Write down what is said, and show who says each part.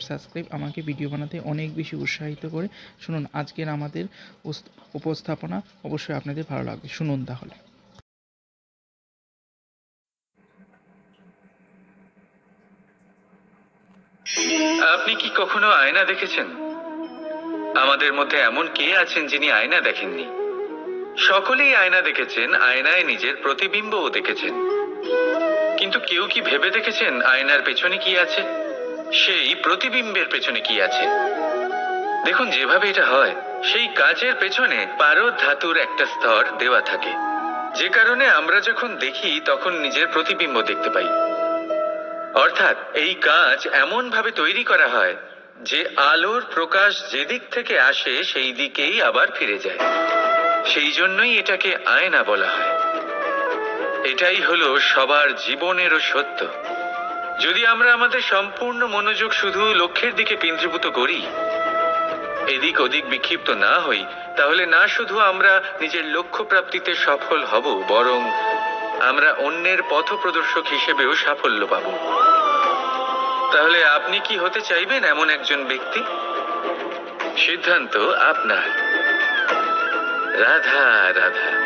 Speaker 1: Subscribe আমাকে video বানাতে অনেক বেশি উৎসাহিত করে। শুনুন, আজকের আমাদের উপস্থাপনা অবশ্যই আপনাদের ভালো লাগবে। শুনুন তাহলে।
Speaker 2: আপনি কি কখনো আয়না দেখেছেন? আমাদের মধ্যে এমন কে আছেন যিনি আয়না দেখেননি? সকলেই আয়না দেখেছেন, আয়নায় নিজের প্রতিবিম্বও দেখেছেন। কিন্তু কেউ কি ভেবে দেখেছেন আয়নার পেছনে কি আছে? সেই প্রতিবিম্বের পেছনে কি আছে? দেখুন, যেভাবে এটা হয়, সেই কাচের পেছনে পারদ ধাতুর একটা স্তর দেওয়া থাকে। যে কারণে আমরা যখন দেখি, তখন নিজের প্রতিবিম্ব দেখতে পাই। অর্থাৎ, এই কাঁচ এমন ভাবে তৈরি করা হয় যে আলোর প্রকাশ যেদিক থেকে আসে, সেই দিকেই আবার ফিরে যায়। সেই জন্যই এটাকে আয়না বলা হয়। এটাই হলো সবার জীবনেরও সত্য। যদি আমরা আমাদের সম্পূর্ণ মনোযোগ শুধু লক্ষ্যের দিকে কেন্দ্রীভূত করি, এদিক ওদিক বিক্ষিপ্ত না হই, তাহলে না শুধু আমরা নিজের লক্ষ্য প্রাপ্তিতে সফল হব, বরং আমরা অন্যের পথপ্রদর্শক হিসেবেও সাফল্য পাব। তাহলে আপনি কি হতে চাইবেন এমন একজন ব্যক্তি? সিদ্ধান্ত আপনার। রাধা রাধা।